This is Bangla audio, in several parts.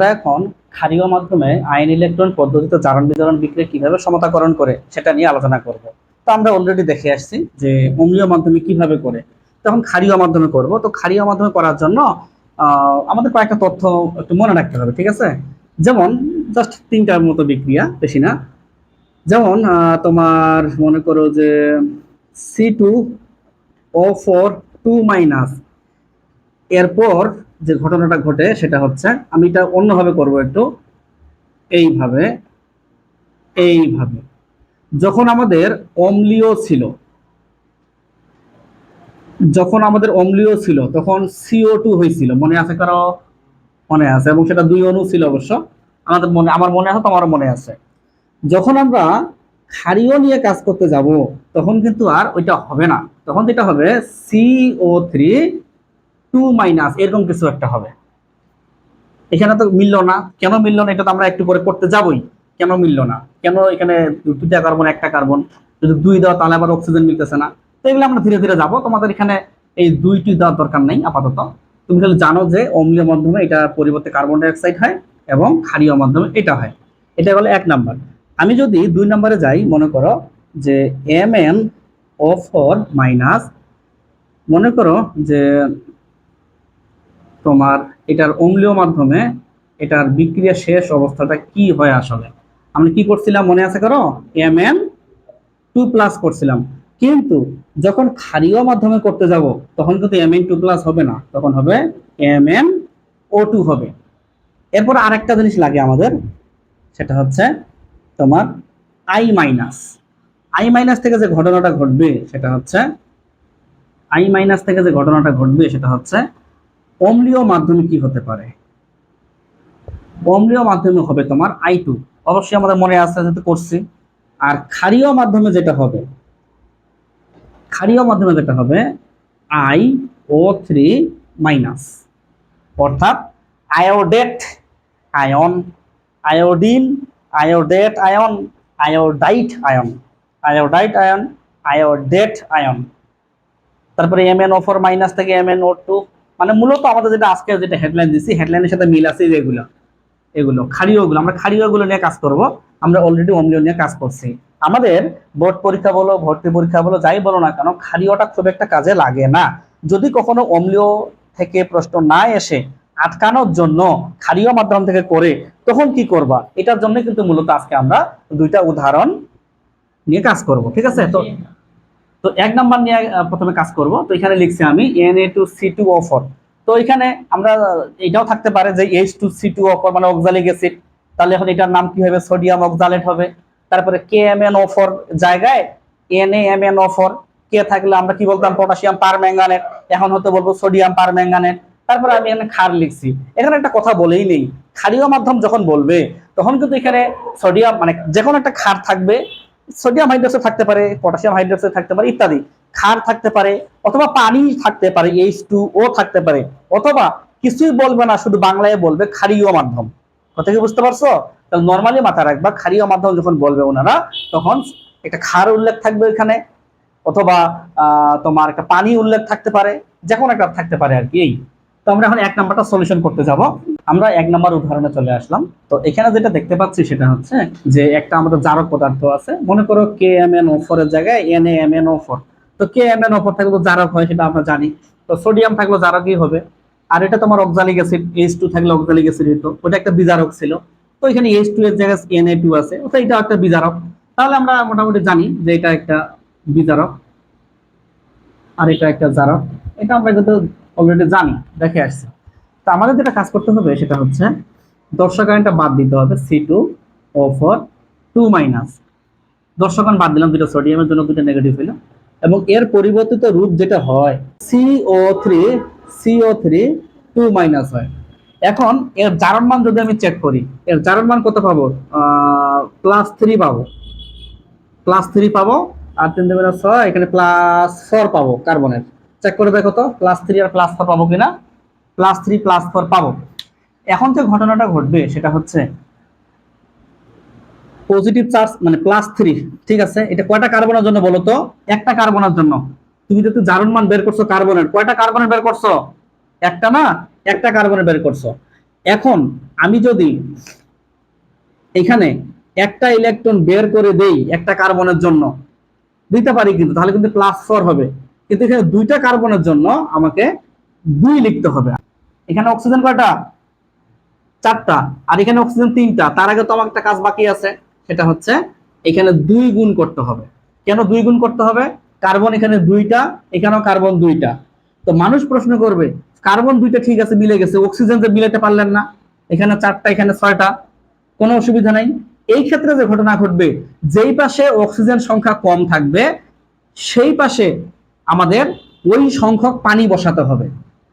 আমরা এখন ক্ষারীয় মাধ্যমে আইন ইলেকট্রন পদ্ধতিতে জারণ বিজারণ বিক্রিয়া কীভাবে সমতাকরণ করে সেটা নিয়ে আলোচনা করব। তো আমরা অলরেডি দেখে আসছি যে অম্লীয় মাধ্যমে কীভাবে করে। তখন ক্ষারীয় মাধ্যমে করব। তো ক্ষারীয় মাধ্যমে করার জন্য আমাদের কয়েকটা তথ্য একটু মনে রাখতে হবে, ঠিক আছে? যেমন জাস্ট তিনটার মতো বিক্রিয়া, বেশি না। যেমন তোমার মনে করো যে C two O four two minus এরপর যে ঘটনাটা ঘটে সেটা হচ্ছে, আমি এটা অন্যভাবে করব একটু। এইভাবে এইভাবে। যখন আমাদের অম্লীয় ছিল, যখন আমাদের অম্লীয় ছিল, তখন সিও টু হয়েছিল, মনে আছে কারও? মনে আছে, এবং সেটা দুই অণু ছিল অবশ্য। আমাদের মনে, আমার মনে আছে, তোমারও মনে আছে। যখন আমরা ক্ষারীয় নিয়ে কাজ করতে যাব, তখন কিন্তু আর ওইটা হবে না। তখন যেটা হবে সিও থ্রি টু মাইনাস, এরকম কিছু একটা হবে। এখানে তো মিলল না। কেন মিলল না? এটা তো আমরা একটু পরে করতে যাবই। কেন মিলল না? কেন এখানে দুইটা কার্বন একটা কার্বন যদি দুই দাও, তাহলে আবার অক্সিজেন মিলতেছে না। তো এগুলো আমরা ধীরে ধীরে যাব। তোমাদের এখানে এই দুইটি দেওয়ার দরকার নেই আপাতত। তুমি খালি জানো যে অম্লীয় মাধ্যমে এটা পরিবর্তে কার্বন ডাইঅক্সাইড হয় এবং ক্ষারীয় মাধ্যমে এটা হয়। এটা হলো এক নাম্বার। আমি যদি দুই নম্বরে যাই, মনে করো যে M N O four minus মনে করো যে তোমার এটার অম্লীয় মাধ্যমে এটার বিক্রিয়া শেষ অবস্থাটা কি হয় আসলে? আমরা কি করছিলাম, মনে আছে করো? এম এন টু প্লাস করছিলাম। কিন্তু যখন ক্ষারীয় মাধ্যমে করতে যাব, তখন কিন্তু এম এন টু প্লাস হবে না। তখন হবে এম এন ও টু হবে। এরপর আরেকটা জিনিস লাগে আমাদের, সেটা হচ্ছে তোমার আই মাইনাস আই মাইনাস থেকে যে ঘটনাটা ঘটবে, সেটা হচ্ছে আই মাইনাস থেকে যে ঘটনাটা ঘটবে, সেটা হচ্ছে অম্লীয় মাধ্যমে কি হতে পারে? অম্লীয় মাধ্যমে হবে তোমার আই টু অবশ্যই আমাদের মনে আছে যেহেতু করছি। আর ক্ষারীয় মাধ্যমে যেটা হবে, ক্ষারীয় মাধ্যমে যেটা হবে আই ও থ্রি মাইনাস অর্থাৎ iodate ion iodine iodate ion iodide ion iodide ion iodate ion তারপরে M N O four minus থেকে এম এন ও টু মানে মূলত আমাদের যেটা আজকে যেটা হেডলাইন দিচ্ছি হেডলাইনের সাথে মিল আছে এগুলো এগুলো ক্ষারীয়গুলো আমরা ক্ষারীয়গুলো নিয়ে কাজ করব, আমরা অলরেডি অম্লীয় নিয়ে কাজ করছি। আমাদের বোর্ড পরীক্ষা বলো, ভর্তি পরীক্ষা বলো, যাই বলো না কেন ক্ষারীয়টা খুব একটা কাজে লাগে না। যদি কখনো অম্লীয় থেকে প্রশ্ন না এসে আটকানোর জন্য ক্ষারীয় মাধ্যম থেকে করে, তখন কি করবা? এটার জন্য কিন্তু মূলত আজকে আমরা দুইটা উদাহরণ নিয়ে কাজ করব, ঠিক আছে? তো তো এক নাম্বার নিয়ে প্রথমে কাজ করব। তো এখানে লিখছি আমি N A two C two O four তো এখানে আমরা এটাও থাকতে পারে যে H two C two O four মানে অক্সালিক অ্যাসিড তাহলে এখন এটার নাম কি হবে? সোডিয়াম অক্সালেট হবে। তারপরে K M N O four জায়গায় N M N O four কে থাকলে আমরা কি বলতাম? পটাশিয়াম পার ম্যাঙ্গানেট এখন হতে বলব সোডিয়াম পার ম্যাঙ্গানেট তারপরে আমি এখানে ক্ষার লিখছি। এখানে একটা কথা বলেই নেই। ক্ষারীয় মাধ্যম যখন বলবে, তখন কিন্তু এখানে সোডিয়াম মানে যে কোনো একটা ক্ষার থাকবে। সোডিয়াম হাইড্রোক্সাইড থাকতে পারে, পটাশিয়াম হাইড্রোক্সাইড থাকতে পারে ইত্যাদি। ক্ষার থাকতে পারে অথবা পানি থাকতে পারে এইচ টু ও থাকতে পারে। অথবা কিছুই বলবে না, শুধু বাংলায় বলবে ক্ষারীয় মাধ্যম। কথা কি বুঝতে পারছ? তাহলে নর্মালি মাথায় রাখবা, ক্ষারীয় মাধ্যম যখন বলবে ওনারা, তখন একটা ক্ষার উল্লেখ থাকবে এখানে অথবা তোমার একটা পানি উল্লেখ থাকতে পারে যে কোনো একটা থাকতে পারে আর কি, এই। তো আমরা এখন এক নাম্বারটা সলিউশন করতে যাব। আমরা এক নম্বর উদাহরণে চলে আসলাম। তো এখানে যেটা দেখতে পাচ্ছি সেটা হচ্ছে যে একটা আমাদের জারক পদার্থ আছে। মনে করো কে এম এন ও এর জায়গায় N A M N O তো কে এম এন ও থাকলে জারক হয়, সেটা আমরা জানি। তো সোডিয়াম থাকলে জারকই হবে। আর এটা তোমার অক্সালিক অ্যাসিড এইচ টু থাকলে অক্সালিক অ্যাসিড হতো ওটা একটা বিজারক ছিল। তো এখানে এইচ টু এর জায়গায় এন এ টু আছে। তো এটা একটা বিজারক। তাহলে আমরা মোটামুটি জানি যে এটা একটা বিজারক আর এটা একটা জারক। এটা আমরা কিন্তু অলরেডি জানি। দেখে আসছি। আমাদের যেটা কাজ করতে হবে সেটা হচ্ছে দর্শকায়নটা বাদ দিতে হবে C two O four two minus দর্শকায়ন বাদ দিলাম দুটো সোডিয়ামের জন্য দুটো নেগেটিভ হলো এবং এর পরিবর্তিত রূপ যেটা হয় CO three CO three two minus হয়। এখন এর জারণ মান যদি আমি চেক করি, এর জারণ মান কত পাবো? প্লাস থ্রি পাবো। প্লাস থ্রি পাবো, আর তিন দুগুণে ছয়, এখানে প্লাস ফোর পাবো কার্বনের চেক করে দেখো তো প্লাস থ্রি আর প্লাস ফোর পাবো কিনা? প্লাস থ্রি প্লাস ফোর পাবো। এখন যে ঘটনাটা ঘটবে, সেটা হচ্ছে পজিটিভ চার্জ মানে প্লাস থ্রি ঠিক আছে? এটা কয়টা কার্বনের জন্য বলো তো? একটা কার্বনের জন্য। তুমি যদি জারণ মান বের করছ কার্বনের, কয়টা কার্বনের বের করছ? একটা না? একটা কার্বনের বের করছ। এখন আমি যদি এখানে একটা ইলেকট্রন বের করে দেই একটা কার্বনের জন্য, দিতে পারি কিন্তু, তাহলে কিন্তু প্লাস ফোর হবে। কিন্তু এখানে দুইটা কার্বনের জন্য আমাকে দুই লিখতে হবে। এখানে অক্সিজেন কয়টা? চারটা। আর এখানে অক্সিজেন তিনটা। তার আগে তো আমার একটা কাজ বাকি আছে, সেটা হচ্ছে এখানে দুই গুণ করতে হবে। কেন দুই গুণ করতে হবে? কার্বন এখানে দুইটা, এখানেও কার্বন দুইটা। তো মানুষ প্রশ্ন করবে, কার্বন দুইটা ঠিক আছে, মিলে গেছে অক্সিজেন যে মিলাতে পারলেন না, এখানে চারটা, এখানে ছয়টা, কোনো অসুবিধা নাই। এই ক্ষেত্রে যে ঘটনা ঘটবে, যেই পাশে অক্সিজেন সংখ্যা কম থাকবে, সেই পাশে আমাদের ওই সংখ্যক পানি বসাতে হবে।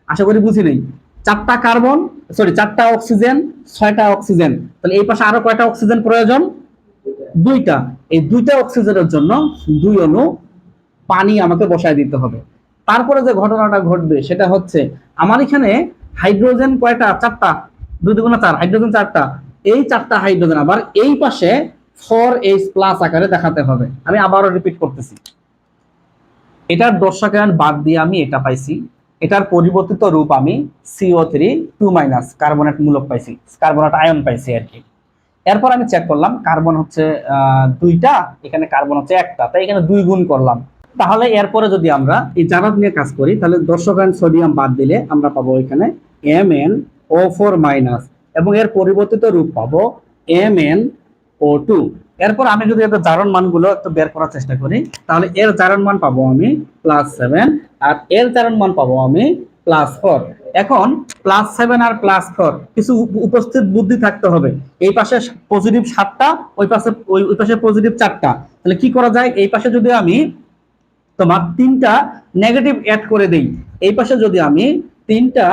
আশা করি বুঝি নেই। চারটা কার্বন সরি চারটা অক্সিজেন, ছয়টা অক্সিজেন। তাহলে এই পাশে আরও কয়টা অক্সিজেন প্রয়োজন? দুইটা। এই দুইটা অক্সিজেনের জন্য দুই অণু পানি আমাকে বসায় দিতে হবে। তারপরে যে ঘটনাটা ঘটবে সেটা হচ্ছে, আমার এখানে হাইড্রোজেন কয়টা? চারটা। দুই দুগুণা চার, হাইড্রোজেন চারটা। এই চারটা হাইড্রোজেন আবার এই পাশে ফর এইচ প্লাস আকারে দেখাতে হবে। আমি আবারও রিপিট করতেছি। এটার দর্শকায়ন বাদ দিয়ে আমি এটা পাইছি। এটার পরিবর্তিত রূপ আমি CO three two minus carbonate মূলক পাইছি কার্বনেট আয়ন পাইছি আর কি। এরপর আমি চেক করলাম কার্বন হচ্ছে দুইটা, এখানে কার্বন হচ্ছে একটা, তাই এখানে দুই গুণ করলাম। তাহলে এরপরে যদি আমরা এই জারাদ নিয়ে কাজ করি, তাহলে দর্শক দর্শকায়ন সোডিয়াম বাদ দিলে আমরা পাবো এখানে M N O four minus এবং এর পরিবর্তিত রূপ পাবো এম এন ও টু এরপর আমি যদি এদের জারণ মানগুলো একটু বের করার চেষ্টা করি, তাহলে এর জারণ মান পাবো আমি প্লাস সেভেন আর এর জারণ মান পাবো আমি প্লাস ফোর এখন প্লাস সেভেন আর প্লাস ফোর কিছু উপস্থিত বুদ্ধি থাকতে হবে। এই পাশে পজিটিভ সাতটা, ওই পাশে ওই পাশে পজিটিভ চারটা। তাহলে কি করা যায়? এই পাশে যদি আমি তোমার তিনটা নেগেটিভ অ্যাড করে দেই, এই পাশে যদি আমি তিনটা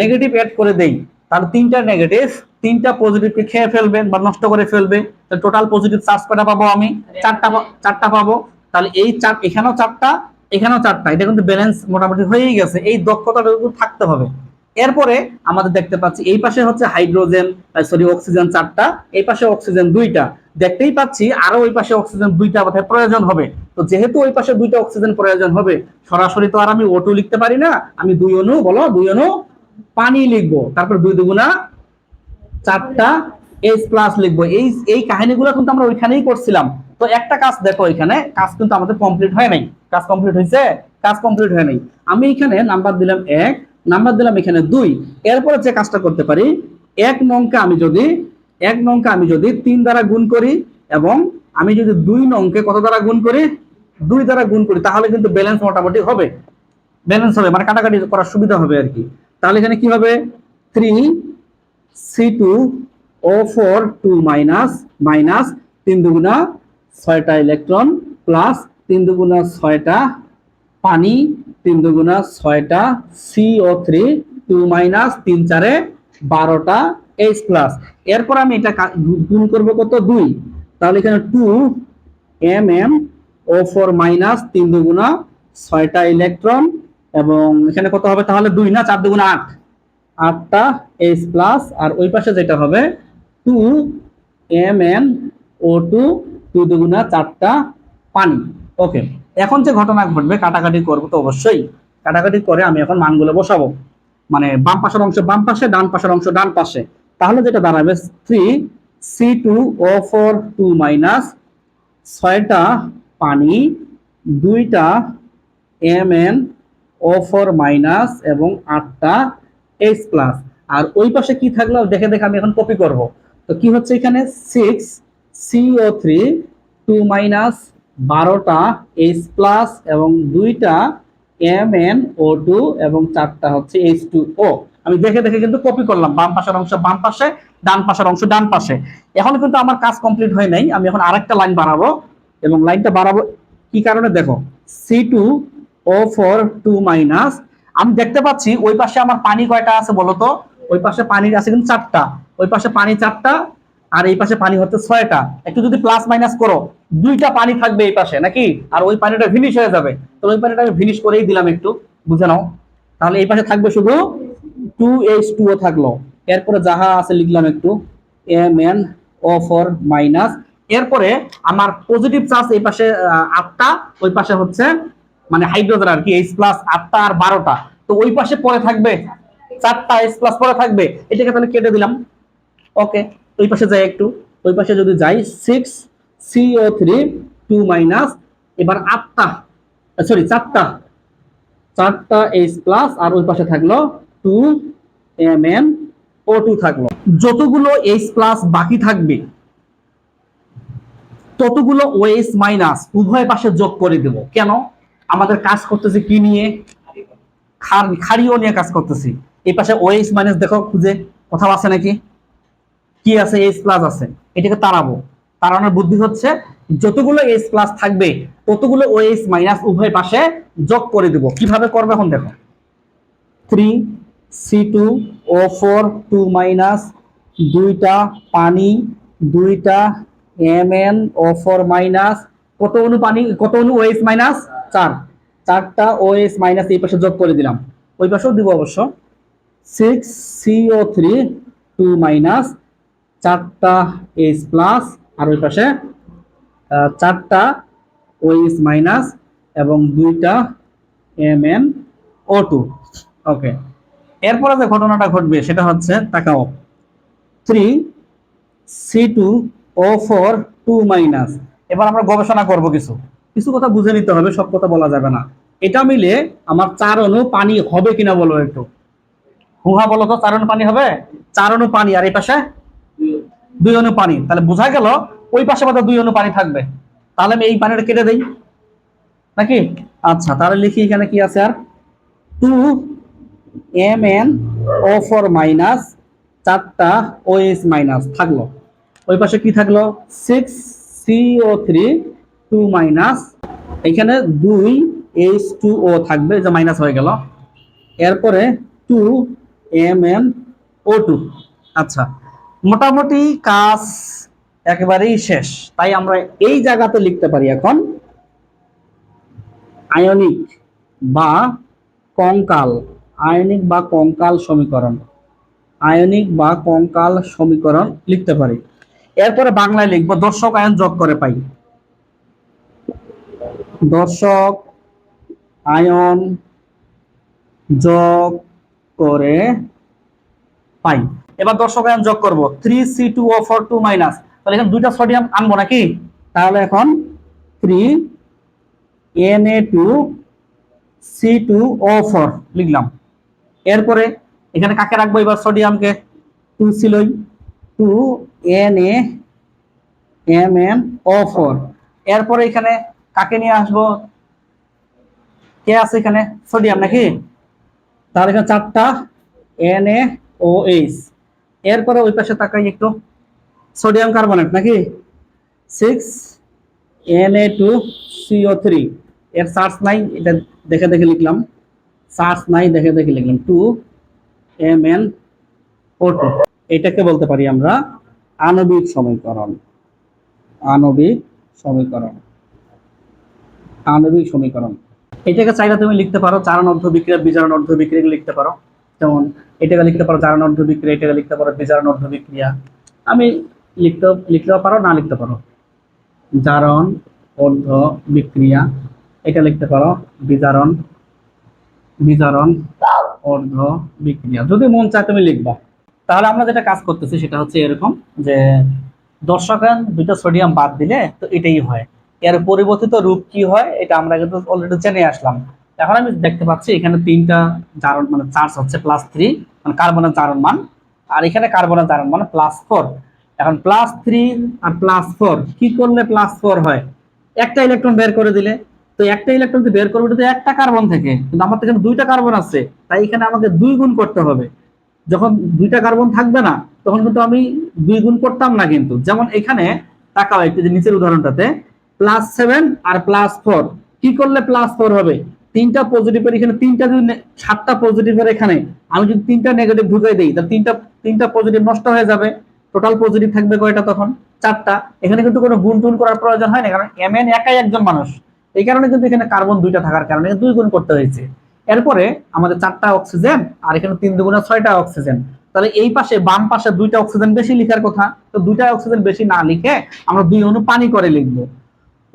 নেগেটিভ অ্যাড করে দেই, তাহলে তিনটা নেগেটিভ তিনটা পজিটিভকে খেয়ে ফেলবে বা নষ্ট করে ফেলবে তাহলে টোটাল পজিটিভ চার্জ কটা পাবো আমি? চারটা চারটা পাবো। তাহলে এই চার এখানেও চারটা এখানেও চারটা। এটা কিন্তু ব্যালেন্স মোটামুটি হয়েই গেছে। এই দক্ষতাটা কিন্তু থাকতে হবে। এরপরে আমাদের দেখতে পাচ্ছি এই পাশে হচ্ছে হাইড্রোজেন সরি অক্সিজেন চারটা এই পাশে অক্সিজেন দুইটা। দেখতেই পাচ্ছি আরও ওই পাশে অক্সিজেন দুইটা বোধহয় প্রয়োজন হবে। তো যেহেতু ওই পাশে দুইটা অক্সিজেন প্রয়োজন হবে সরাসরি তো আর আমি ওটু লিখতে পারি না। আমি দুই অণু বলো দুই অণু পানি লিখব। তারপর দুই দুগুণা চারটা এইচ প্লাস লিখব। এই এই কাহিনীগুলো কিন্তু আমরা ওইখানেই করছিলাম। তো একটা কাজ দেখো এখানে, কাজ কিন্তু আমাদের কমপ্লিট হয় নাই। কাজ কমপ্লিট হয়েছে? কাজ কমপ্লিট হয় নাই। আমি এখানে নাম্বার দিলাম এক নাম্বার দিলাম এখানে দুই। এরপরে যে কাজটা করতে পারি, এক নংকে আমি যদি, এক নংকে আমি যদি তিন দ্বারা গুণ করি এবং আমি যদি দুই নংকে কত দ্বারা গুণ করি? দুই দ্বারা গুণ করি, তাহলে কিন্তু ব্যালেন্স মোটামুটি হবে। ব্যালেন্স হবে মানে কাটাকাটি করার সুবিধা হবে আর কি। তাহলে এখানে কি হবে? Three C two O four two minus minus তিন দুগুণা ছয়টা ইলেকট্রন প্লাস তিন দুগুণা ছয়টা পানি, তিন দুগুণা ছয়টা সিও থ্রি টু মাইনাস তিন চারে বারোটা এইচ প্লাস এরপর আমি এটা গুণ করব কত? দুই। তাহলে এখানে two M M O four minus তিন দুগুণা ছয়টা ইলেকট্রন এবং এখানে কত হবে? তাহলে দুই না চার দুগুণা আট। আটটা এইচ প্লাস আর ওই পাশে যেটা হবে two M N O two two দুগুণা চারটা পানি। ওকে এখন যে ঘটনা ঘটবে, কাটাকাটি করব তো অবশ্যই। কাটাকাটি করে আমি এখন মানগুলো বসাবো। মানে বাম পাশের অংশ বাম পাশে, ডান পাশের অংশ ডান পাশে। তাহলে যেটা দাঁড়াবে three C two O four two minus ছয়টা পানি, দুইটা M N O four minus এবং আটটা এইচ প্লাস আর ওই পাশে কি থাকল? দেখে দেখে আমি এখন কপি করব। তো কি হচ্ছে এখানে? Six CO three two minus বারোটা এইচ প্লাস এবং দুইটা এম এন ও টু এবং চারটা হচ্ছে এইচ টু ও আমি দেখে দেখে কিন্তু কপি করলাম। বাম পাশের অংশ বাম পাশে, ডান পাশের অংশ ডান পাশে। এখন কিন্তু আমার কাজ কমপ্লিট হয় নাই। আমি এখন আরেকটা লাইন বাড়াবো এবং লাইনটা বাড়াবো কি কারণে? দেখো C two O four two minus আমি দেখতে পাচ্ছি ওই পাশে আমার পানি কয়টা আছে বলতো? ওই পাশে পানি আছে কিন্তু চারটা। ওই পাশে পানি চারটা আর এই পাশে পানি হচ্ছে ছয়টা। একটু যদি প্লাস মাইনাস করো, দুইটা পানি থাকবে এই পাশে, নাকি? আর ওই পানিটা ফিনিশ হয়ে যাবে। তো ওই পানিটা আমি ফিনিশ করেই দিলাম একটু, বুঝে নাও। তাহলে এই পাশে থাকবে শুধু টু এইচ টু ও থাকল। এরপরে যাহা আছে লিখলাম একটু M N O four minus এরপরে আমার পজিটিভ চার্জ এই পাশে আটটা, ওই পাশে হচ্ছে মানে হাইড্রোজেন আর কি এইচ প্লাস আটটা আর বারোটা। তো ওই পাশে পরে থাকবে, চারটা এস প্লাস পরে থাকবে। এটাকে তাহলে কেটে দিলাম। ওকে ওই পাশে যাই একটু। ওই পাশে যদি যাই six CO three two minus এবার আটটা সরি চারটা। চারটা এইচ প্লাস আর ওই পাশে থাকল two M N O two থাকল। যতগুলো এইচ প্লাস বাকি থাকবে, ততগুলো ওএস মাইনাস উভয় পাশে যোগ করে দেব। কেন? আমাদের কাজ করতেছি কি নিয়ে? খারিও নিয়ে কাজ করতেছি। এই পাশে ওএস মাইনাস দেখো, খুঁজে কোথাও আছে নাকি? কি আছে? এইচ প্লাস আছে। এটাকে তাড়াবো। তাড়ানোর বুদ্ধি হচ্ছে, যতগুলো এইচ প্লাস থাকবে, ততগুলো ওএস মাইনাস উভয় পাশে যোগ করে দেব। কীভাবে করবে এখন দেখো। Three C two O four two minus দুইটা পানি, দুইটা M N O four minus কত অনু পানি কত অনু ওএস মাইনাস চার। চারটা ওএস মাইনাস এই পাশে যোগ করে দিলাম। ওই পাশেও দিব অবশ্য। Six CO three two minus চারটা এইচ প্লাস আর ওই পাশে চারটা ও ওএস মাইনাস এবং দুইটা M N O two okay এরপরে যে ঘটনাটা ঘটবে সেটা হচ্ছে তাকাও। Three C two O four two minus এবার আমরা গবেষণা করব কিছু। কিছু কথা বুঝে নিতে হবে, সব কথা বলা যাবে না। এটা মিলে আমার চার অণু পানি হবে কিনা বলো একটু। হুহা বলো তো, চার অণু পানি হবে? চার অণু পানি, আর এই পাশে? দুই অনু পানি। তাহলে বোঝা গেল, ওই পাশে বোধ দুই অণু পানি থাকবে। তাহলে আমি এই পানিটা কেটে দেই। নাকি? আচ্ছা তাহলে লিখি এখানে কি আছে আর? Two M N O four minus চারটা ও এস মাইনাস থাকল। ওই পাশে কি থাকল? Six CO three two minus, এখানে দুই এইচ টু ও থাকবে যে মাইনাস হয়ে গেল। এরপরে two M N O two. আচ্ছা মোটামুটি কাজ একেবারেই শেষ। তাই আমরা এই জায়গাতে লিখতে পারি এখন আয়নিক বা কঙ্কাল, আয়নিক বা কঙ্কাল সমীকরণ। আয়নিক বা কঙ্কাল সমীকরণ লিখতে পারি। এরপরে বাংলায় লিখব, দর্শক আয়ন যোগ করে পাই। দর্শক, আয়ন যোগ করে পাই। এবার দর্শক, আয়ন যোগ করব। Three C two O four two minus তাহলে এখানে দুইটা সোডিয়াম আনব নাকি? তাহলে এখন three N A two C two O four লিখলাম। এরপরে এখানে কাকে রাখব এবার সোডিয়ামকে টু ছিলই two N A M N O four এরপরে এখানে কাকে নিয়ে আসব? কে আছে এখানে? সোডিয়াম নাকি? তাহলে এখানে চারটা এন এ ও এইচ এরপরে ওই পাশে তাকাই একটু। সোডিয়াম কার্বনেট নাকি? Six N A two CO three এর চার্জ নাই, এটা দেখে দেখে লিখলাম। চার্জ নাই, দেখে দেখে লিখলাম। Two M N O two এটাকে বলতে পারি আমরা আণবিক সমীকরণ। আণবিক সমীকরণ। আণবিক সমীকরণ। এটাকে চাইলে তুমি লিখতে পারো চারণ অর্ধ বিক্রিয়া, বিজারণ অর্ধ বিক্রিয়া লিখতে পারো। যেমন, এটাকে লিখতে পারো চারণ অর্ধ বিক্রিয়া, এটাকে লিখতে পারো বিজারণ অর্ধ বিক্রিয়া। আমি লিখতে, লিখতেও পারো, না লিখতে পারো। জারণ অর্ধ বিক্রিয়া, এটা লিখতে পারো বিজারণ বিজারণ অর্ধ বিক্রিয়া। যদি মন চায় তুমি লিখবা। তাহলে আমরা যেটা কাজ করতেছি সেটা হচ্ছে এরকম যে দর্শকায়ন দুইটা সোডিয়াম বাদ দিলে তো এটাই হয়। এর পরিবর্তিত রূপ কি হয়, এটা আমরা কিন্তু অলরেডি জেনে আসলাম। এখন আমি দেখতে পাচ্ছি এখানে তিনটা জারণ মানে চার্জ হচ্ছে প্লাস থ্রি মানে কার্বনের জারণ মান, আর এখানে কার্বনের জারণ মান প্লাস ফোর এখন প্লাস থ্রি আর প্লাস ফোর কি করলে প্লাস ফোর হয়? একটা ইলেকট্রন বের করে দিলে, তো একটা ইলেকট্রন বের করবে তো একটা কার্বন থেকে, কিন্তু আমার তো এখানে দুইটা কার্বন আছে, তাই এখানে আমাকে দুই গুণ করতে হবে। যখন দুইটা কার্বন থাকবে না, তখন কিন্তু আমি দুই গুণ করতাম না কিন্তু। যেমন এখানে, তাকাও একটু যে নিচের উদাহরণটাতে প্লাস সেভেন আর প্লাস ফোর কি করলে প্লাস ফোর হবে? তিনটা পজিটিভের এখানে তিনটা যদি সাতটা পজিটিভের এখানে আমি যদি তিনটা নেগেটিভ ঢুকাই দিই, তাহলে তিনটা তিনটা পজিটিভ নষ্ট হয়ে যাবে। টোটাল পজিটিভ থাকবে কয়টা তখন? চারটা। এখানে কিন্তু কোনো গুণ টুন করার প্রয়োজন হয় না, কারণ এম এন একাই একজন মানুষ। এই কারণে কিন্তু এখানে কার্বন দুইটা থাকার কারণে দুই গুণ করতে হয়েছে। এরপরে আমাদের চারটা অক্সিজেন আর এখানে তিন দুগুণে ছয়টা অক্সিজেন তাহলে এই পাশে, বাম পাশে দুইটা অক্সিজেন বেশি লিখার কথা। তো দুইটা অক্সিজেন বেশি না লিখে আমরা দুই অণু পানি করে লিখব।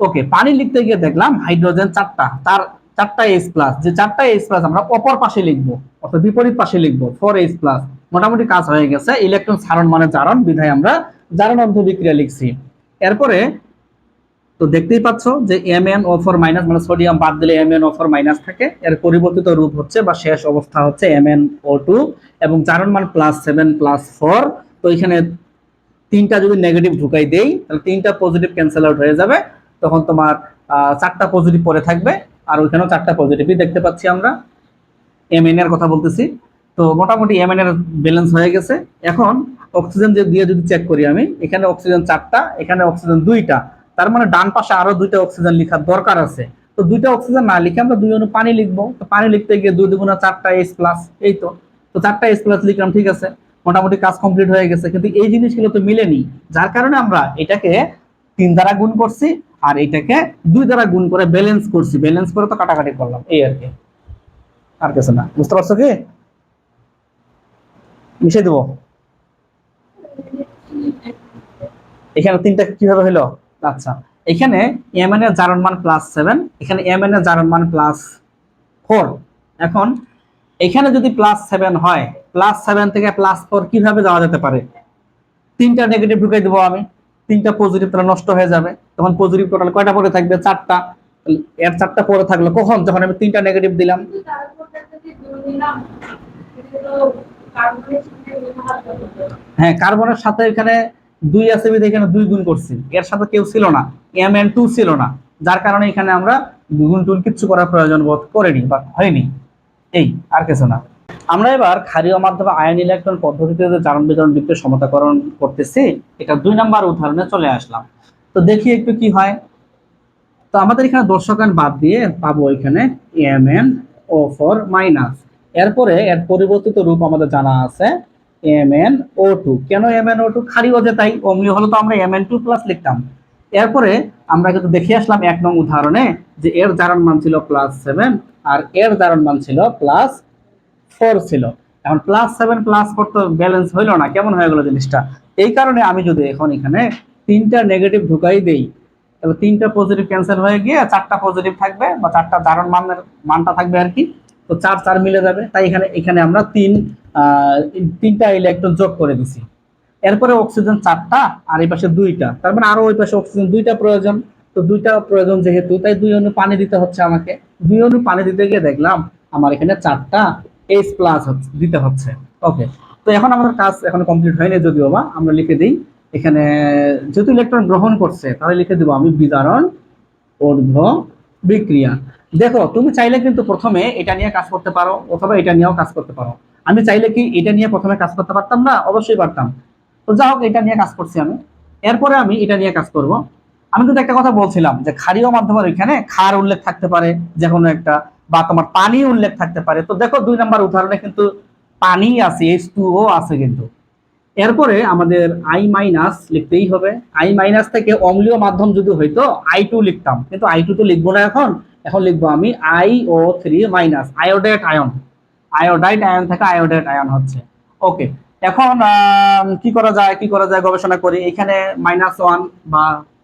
ওকে পানি লিখতে গিয়ে দেখলাম হাইড্রোজেন চারটা। তার চারটা এইচ প্লাস যে চারটা এইচ প্লাস আমরা অপর পাশে লিখব, অর্থাৎ বিপরীত পাশে লিখব ফোর এইচ প্লাস মোটামুটি কাজ হয়ে গেছে। ইলেকট্রন সারণ মানে জারণ, বিধায় আমরা জারণ অন্ধ বিক্রিয়া লিখছি। এরপরে তো দেখতেই পাচ্ছ যে M N O four minus মানে সোডিয়াম বাদ দিলে M N O four minus থাকে। এর পরিবর্তিত রূপ হচ্ছে বা শেষ অবস্থা হচ্ছে এম এন ও টু এবং জারণ মান প্লাস সেভেন প্লাস ফোর তো এখানে তিনটা যদি নেগেটিভ ঢুকাই দেই, তাহলে তিনটা পজিটিভ ক্যান্সেল আউট হয়ে যাবে। তখন তোমার চারটা পজিটিভ পরে থাকবে, আর ওইখানেও চারটা পজিটিভই দেখতে পাচ্ছি আমরা। এম এর কথা বলতেছি। তো মোটামুটি এম এর ব্যালেন্স হয়ে গেছে। এখন অক্সিজেন দিয়ে যদি চেক করি আমি, এখানে অক্সিজেন চারটা, এখানে অক্সিজেন দুইটা। তার মানে ডান পাশে আরও দুইটা অক্সিজেন লেখার দরকার আছে। তো দুইটা অক্সিজেন না লিখে আমরা দুই অণু পানি লিখব। তো পানি লিখতে গিয়ে দুই দুগুণা চারটা এস প্লাস এই তো। তো চারটা এস প্লাস লিখলাম, ঠিক আছে। মোটামুটি কাজ কমপ্লিট হয়ে গেছে। কিন্তু এই জিনিসগুলো তো মিলেনি। যার কারণে আমরা এটাকে তিন দ্বারা গুণ করছি। আর এটাকে দুই দ্বারা গুণ করে ব্যালেন্স করছি। ব্যালেন্স করে তো কাটাকাটি করলাম। এই আর কি। আর কিছু না। বুঝতে পারছ কি? মিশিয়ে দেবো। এখানে তিনটা কীভাবে হলো? আচ্ছা। এখানে এম এন এর জারণ মান প্লাস সেভেন এখানে এম এন এর জারণ মান প্লাস ফোর এখন এখানে যদি প্লাস সেভেন হয় প্লাস সেভেন থেকে প্লাস ফোর কীভাবে যাওয়া যেতে পারে? তিনটা নেগেটিভ ঢুকাই দেবো আমি। তিনটা পজিটিভ তাহলে নষ্ট হয়ে যাবে। তখন পজিটিভ টোটাল কয়টা পরে থাকবে? চারটা। এর চারটা পরে থাকল কখন? যখন আমি তিনটা নেগেটিভ দিলাম। হ্যাঁ কার্বনের সাথে এখানে দুই আছে বিধে এখানে দুই গুণ করছি। এর সাথে কেউ ছিল না। এম এন টু ছিল না। যার কারণে এখানে আমরা গুণ টুন কিচ্ছু করার প্রয়োজন বোধ করিনি বা হয়নি। এই, আর কিছু না। আমরা এবার ক্ষারীয় মাধ্যমে আয়ন ইলেকট্রন পদ্ধতিতে যে জারণ বিতরণ বিক্রিয়া সমতাকরণ করতেছি, এটা দুই নাম্বার উদাহরণে চলে আসলাম। তো দেখি একটু কি হয়। তো আমাদের এখানে দর্শকান বাদ দিয়ে পাবো এখানে M N O four minus. এরপরে এর পরিবর্তিত রূপ আমাদের জানা আছে এম এন ও টু। কেন এম এন ও টু? খারিও যে তাই অম্লীয় হলো তো আমরা এম এন টু প্লাস লিখতাম। এরপরে আমরা কিন্তু দেখে আসলাম এক নং উদাহরণে যে এর জারণ মান ছিল প্লাস সেভেন আর এর জারণ মান ছিল প্লাস ফোর ছিল। এখন প্লাস সেভেন প্লাস ফোর তো ব্যালেন্স হইল না, কেমন হয়ে গেল জিনিসটা? এই কারণে আমি যদি এখন এখানে তিনটা নেগেটিভ ঢুকাই দেই, তাহলে তিনটা পজিটিভ ক্যান্সেল হয়ে গিয়ে চারটা পজিটিভ থাকবে বা চারটা জারণ মানের মানটা থাকবে আর কি। তো চার চার মিলে যাবে। তাই এখানে এখানে আমরা তিন তিনটা ইলেকট্রন যোগ করে দিছি। এরপরে অক্সিজেন চারটা আর এই পাশে দুইটা। তার মানে আরও ওই পাশে অক্সিজেন দুইটা প্রয়োজন। তো দুইটা প্রয়োজন যেহেতু, তাই দুই অণু পানি দিতে হচ্ছে আমাকে। দুই অণু পানি দিতে গিয়ে দেখলাম আমার এখানে চারটা এইচ প্লাস হচ্ছে, দিতে হচ্ছে। ওকে তো এখন আমাদের কাজ এখন কমপ্লিট হয়নি যদিও বা, আমরা লিখে দিই। এখানে যেহেতু ইলেকট্রন গ্রহণ করছে, তাহলে লিখে দেবো আমি বিদারণ অর্ধ বিক্রিয়া। দেখো, তুমি চাইলে কিন্তু প্রথমে এটা নিয়ে কাজ করতে পারো, অথবা এটা নিয়েও কাজ করতে পারো। আমি চাইলে কি এটা নিয়ে প্রথমে কাজ করতে পারতাম? না, অবশ্যই পারতাম। তো যা হোক, এটা নিয়ে কাজ করছি আমি। এরপরে আমি এটা নিয়ে কাজ করব। আমি কিন্তু একটা কথা বলছিলাম যে ক্ষারীয় মাধ্যমের ওইখানে ক্ষার উল্লেখ থাকতে পারে, যে কোনো একটা, বা তোমার পানি উল্লেখ থাকতে পারে। তো দেখো, দুই নাম্বার উদাহরণে কিন্তু পানি আছে এইচ টু ও আছে কিন্তু। এরপরে আমাদের আই মাইনাস লিখতেই হবে। আই মাইনাস থেকে অম্লীয় মাধ্যম যদি হইতো আই টু লিখতাম। কিন্তু আই টু তো লিখব না এখন। এখন লিখব আমি I O three minus iodide ion iodide ion থেকে আয়োডাইট আয়ন হচ্ছে। ওকে এখন কি করা যায়? কি করা যায়? গবেষণা করি। এখানে মাইনাস ওয়ান বা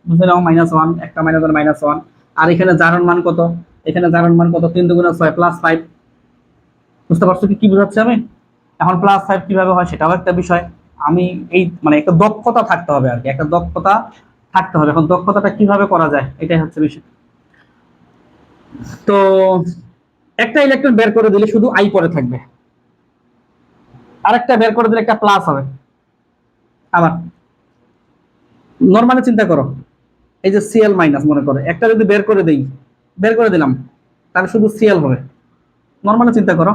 বুঝে নাও মাইনাস ওয়ান একটা মাইনাস ওয়ান মাইনাস ওয়ান আর এখানে জারণ মান কত? এখানে জারণ মান কত? তিন দুগুণা ছয় প্লাস ফাইভ বুঝতে পারছ কি বোঝাচ্ছে আমি? এখন প্লাস ফাইভ কীভাবে হয় সেটাও একটা বিষয়। আমি এই মানে একটা দক্ষতা থাকতে হবে আর কি, একটা দক্ষতা থাকতে হবে। এখন দক্ষতাটা কীভাবে করা যায়, এটাই হচ্ছে বিষয়। তো একটা ইলেকট্রন বের করে দিলে শুধু আই পরে থাকবে। আরেকটা বের করে দিলে একটা প্লাস হবে। আবার নর্মালি চিন্তা করো, এই যে সিএল মাইনাস মনে করো, একটা যদি বের করে দেই, বের করে দিলাম, তাহলে শুধু সিএল হবে। নর্মালি চিন্তা করো।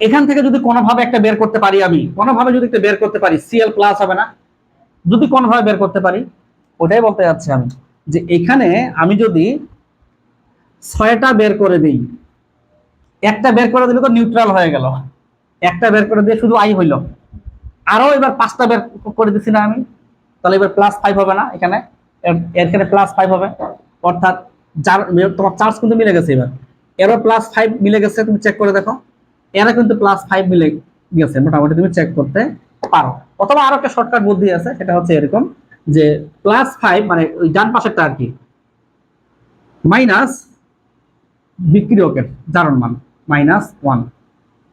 এখান থেকে যদি কোনোভাবে একটা বের করতে পারি আমি, কোনোভাবে যদি একটা বের করতে পারি সিএল প্লাস হবে না। যদি কোনোভাবে বের করতে পারি, ওটাই বলতে যাচ্ছি আমি যে এখানে আমি যদি ছয়টা বের করে দিই, একটা বের করে দিলে তো নিউট্রাল হয়ে গেল। একটা বের করে দিয়ে শুধু আই হইল। আরও এবার পাঁচটা বের করে দিচ্ছি না আমি, তাহলে এবার প্লাস ফাইভ হবে না এখানে। এখানে প্লাস ফাইভ হবে। অর্থাৎ তোমার চার্জ কিন্তু মিলে গেছে এবার। এরও প্লাস ফাইভ মিলে গেছে, তুমি চেক করে দেখো। এরা কিন্তু প্লাস ফাইভ মিলে গেছে, মোটামুটি তুমি চেক করতে পারো। অথবা আরও একটা শর্টকাট বুদ্ধি আছে, সেটা হচ্ছে এরকম যে প্লাস ফাইভ মানে ওই ডান পাশেরটা আর কি মাইনাস বিক্রিয়কের জারণ মান মাইনাস ওয়ান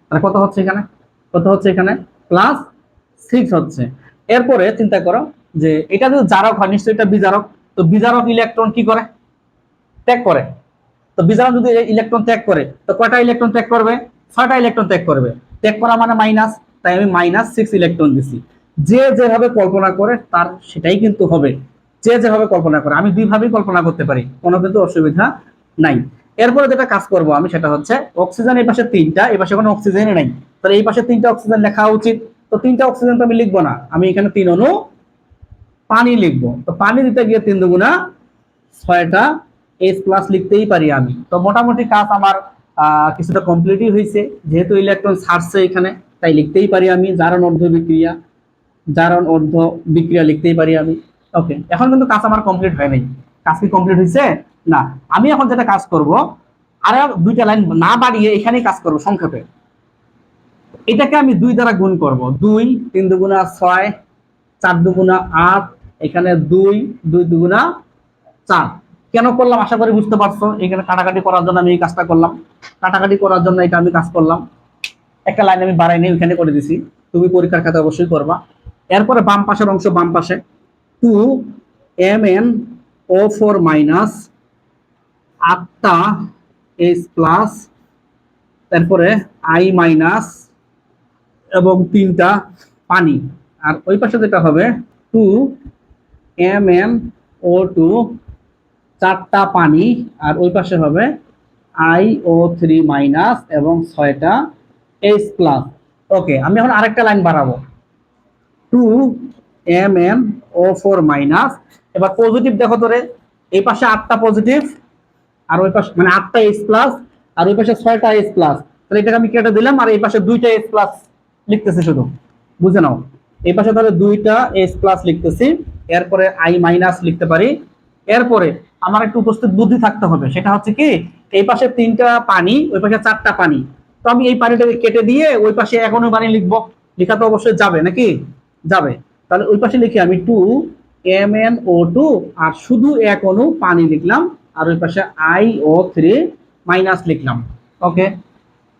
তাহলে কত হচ্ছে এখানে? কত হচ্ছে এখানে? প্লাস সিক্স হচ্ছে। এরপরে চিন্তা করো যে এটা যদি জারক হয়, নিশ্চয়ই এটা বিজারক। তো বিজারক ইলেকট্রন কি করে? ত্যাগ করে। তো বিজারক যদি ইলেকট্রন ত্যাগ করে, তো কয়টা ইলেকট্রন ত্যাগ করবে? ছয়টা ইলেকট্রন ত্যাগ করবে। ত্যাগ করা মানে মাইনাস তাই আমি মাইনাস সিক্স ইলেকট্রন দিছি। যে যেভাবে কল্পনা করে, তার সেটাই কিন্তু হবে। যে যেভাবে কল্পনা করে, আমি দুইভাবেই কল্পনা করতে পারি, কোনো কিন্তু অসুবিধা নাই। এরপরে যেটা কাজ করব আমি, সেটা হচ্ছে অক্সিজেন এই পাশে তিনটা, এই পাশে কোনো অক্সিজেনই নাই। তাহলে এই পাশে তিনটা অক্সিজেন লেখা উচিত। তো তিনটা অক্সিজেন তো আমি লিখব না, আমি এখানে তিন অণু পানি লিখব। তো পানি দিতে গিয়ে তিন দুগুণা ছয়টা এইচ প্লাস লিখতেই পারি আমি। তো মোটামুটি কাজ আমার কিছুটা কমপ্লিটই হয়েছে যেহেতু ইলেকট্রন ছাড়ছে এখানে, তাই লিখতেই পারি আমি জারণ অর্ধ বিক্রিয়া জারণ অর্ধ বিক্রিয়া লিখতেই পারি আমি। ওকে এখন কিন্তু কাজ আমার কমপ্লিট হয় নাই। কাজ কি কমপ্লিট হয়েছে না, আমি এখন যেটা কাজ করব, আর দুইটা লাইন না বাড়িয়ে এখানেই কাজ করব সংক্ষেপে। এটাকে আমি দুই দ্বারা গুণ করব। দুই, তিন দুগুণা ছয়, চার দুগুণা আট, এখানে দুই দুই দুগুণা চার। কেন করলাম? আশা করি বুঝতে পারছ। এখানে কাটাকাটি করার জন্য আমি এই কাজটা করলাম। কাটাকাটি করার জন্য এটা আমি কাজ করলাম। একটা লাইন আমি বাড়াই ওইখানে করে দিছি। তুমি পরীক্ষার খাতে অবশ্যই করবা। এরপরে বাম পাশের অংশ, বাম পাশে। Two M N O four minus আটটা এইচ প্লাস, তারপরে আই মাইনাস এবং তিনটা পানি। আর ওই পাশে যেটা হবে, two M N O two চারটা পানি, আর ওই পাশে হবে আই ও থ্রি মাইনাস এবং ছয়টা এইচ প্লাস ওকে আমি এখন আরেকটা লাইন বাড়াবো। Two M M O four minus এবার পজিটিভ দেখো তোরে, এই পাশে আটটা পজিটিভ আর ওই পাশে মানে আটটা এইচ প্লাস আর ওই পাশে ছয়টা এইচ প্লাস তাহলে এটাকে আমি কেটে দিলাম, আর এই পাশে দুইটা এইচ প্লাস লিখতেছি শুধু। বুঝে নাও? এই পাশে তাহলে দুইটা এইচ প্লাস লিখতেছি, এরপরে আই মাইনাস লিখতে পারি। এরপরে আমার একটু উপস্থিত বুদ্ধি থাকতে হবে। সেটা হচ্ছে কি, এই পাশে তিনটা পানি, ওই পাশে চারটা পানি। তো আমি এই পানিটাকে কেটে দিয়ে ওই পাশে এখনও পানি লিখব। লেখা তো অবশ্যই যাবে নাকি? যাবে। তাহলে ওই পাশে লিখি আমি two M N O two, আর শুধু এক অনু পানি লিখলাম, আর ওই পাশে আই ও থ্রি মাইনাস লিখলাম। ওকে?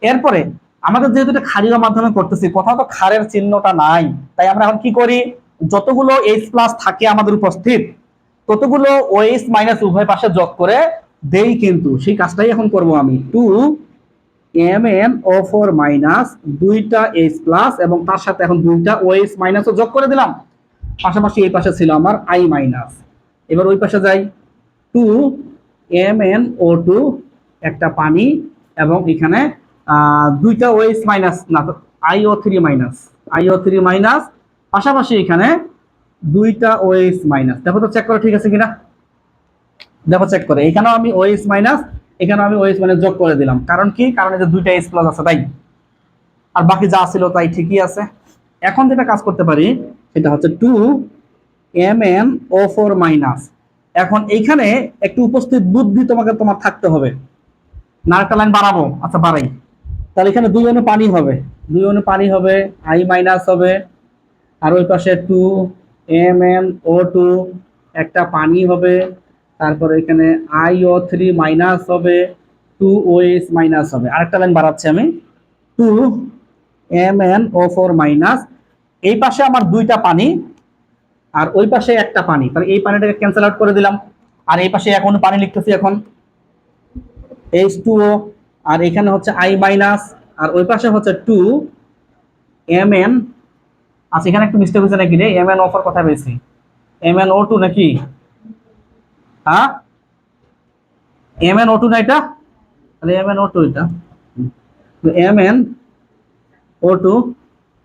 এরপরে আমাদের যেহেতু এটা ক্ষারীয় মাধ্যমে করতেছি, কোথাও তো ক্ষারের চিহ্নটা নাই। তাই আমরা এখন কি করি? যতগুলো এইচ প্লাস থাকে আমাদের উপস্থিত ততগুলো ওএইচ মাইনাস উভয় পাশে যোগ করে দেই কিন্তু। সেই কাজটাই এখন করব আমি। Two M N O four minus দুইটা এইচ প্লাস এবং তার সাথে এখন দুইটা ওএইচ মাইনাসও যোগ করে দিলাম। পাশাপাশি এই পাশে ছিল আমার আই মাইনাস। এবার ওই পাশে যাই। Two M N O two একটা পানি এবং এখানে দুইটা ওএইচ মাইনাস না, I O three minus. I O three minus. পাশাপাশি এখানে দুইটা ওএইচ মাইনাস দেখো তো চেক করে, ঠিক আছে কিনা? দেখো চেক করে। এখানেও আমি ওএইচ মাইনাস এখানেও আমি ওএইচ মাইনাস যোগ করে দিলাম। কারণ কি? কারণ এই যে দুইটা এইচ প্লাস আছে, তাই? আর বাকি যা ছিল তাই ঠিকই আছে। এখন যেটা কাজ করতে পারি, সেটা হচ্ছে two M N O four minus এখন এইখানে একটু উপস্থিত বুদ্ধি তোমাকে, তোমার থাকতে হবে। না, একটা লাইন বাড়াবো। আচ্ছা বাড়াই। তাহলে এখানে দুই অনু পানি হবে। দুই অনু পানি হবে আই মাইনাস হবে। আর ওই পাশে two M N O two একটা পানি হবে, তারপরে এখানে আই ও থ্রি মাইনাস হবে টু ও এস মাইনাস হবে। আরেকটা লাইন বাড়াচ্ছি আমি। Two M N O four minus এই পাশে আমার দুইটা পানি, আর ওই পাশে একটা পানি। তাহলে এই পানিটাকে ক্যান্সেল আউট করে দিলাম। আর এই পাশে এখন পানি লিখতেছি এখন। এইচ টু ও আর এখানে হচ্ছে আই মাইনাস আর ওই পাশে হচ্ছে টু এম এন আচ্ছা এখানে একটু মিস্টেক হয়েছে নাকি রে? এম এন অফার কথা পেয়েছি? এম এন ও টু নাকি? হ্যাঁ? এম এন ও টু না এটা? তাহলে এম এন ও টু এটা। এম এন ও টু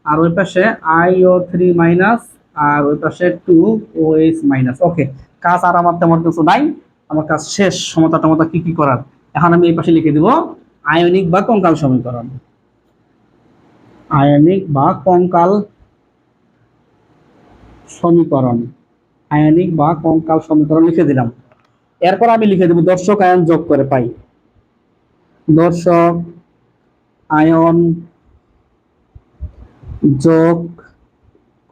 আর ওই পাশে আই ও থ্রি মাইনাস আর ওই পাশে two O H minus okay কাজ আর আমার তেমন কিছু নাই। আমার কাজ শেষ। সমতা টমতা কি কি করার? এখন আমি এই পাশে লিখে দিব, আয়নিক বা কঙ্কাল সমীকরণ। আয়নিক বা কঙ্কাল সমীকরণ। আয়নিক বা কঙ্কাল সমীকরণ লিখে দিলাম। এরপর আমি লিখে দেব দর্শক আয়ন যোগ করে পাই। দর্শক আয়ন যোগ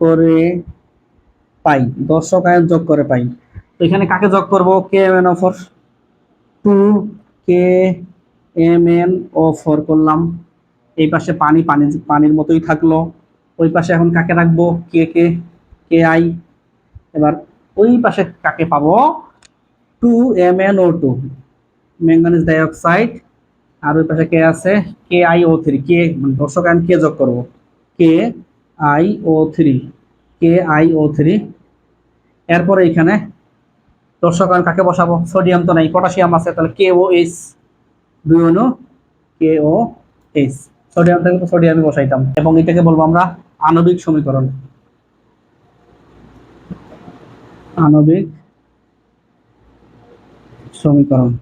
করে পাই। দর্শক আয়ন যোগ করে পাই। এখানে কাকে যোগ করব? K M N O four two K M N O four করলাম। এই পাশে পানি পানি, পানির মতোই থাকল। ওই পাশে এখন কাকে রাখব? কে কে? কে আই এবার ওই পাশে কাকে পাবো? Two M N O two manganese dioxide আর ওই পাশে কে আছে কে আই ও থ্রি কে মানে দর্শক আমি কে যোগ করব। K I O three K I O three এরপরে এখানে দর্শক আমি কাকে বসাবো? সোডিয়াম তো নাই পটাশিয়াম আছে, তাহলে কে ও এইচ দুই অনু কে ও এইচ সোডিয়াম থেকে তো সোডিয়ামে বসাইতাম। এবং এটাকে বলব আমরা আণবিক সমীকরণ। আণবিক সমীকরণ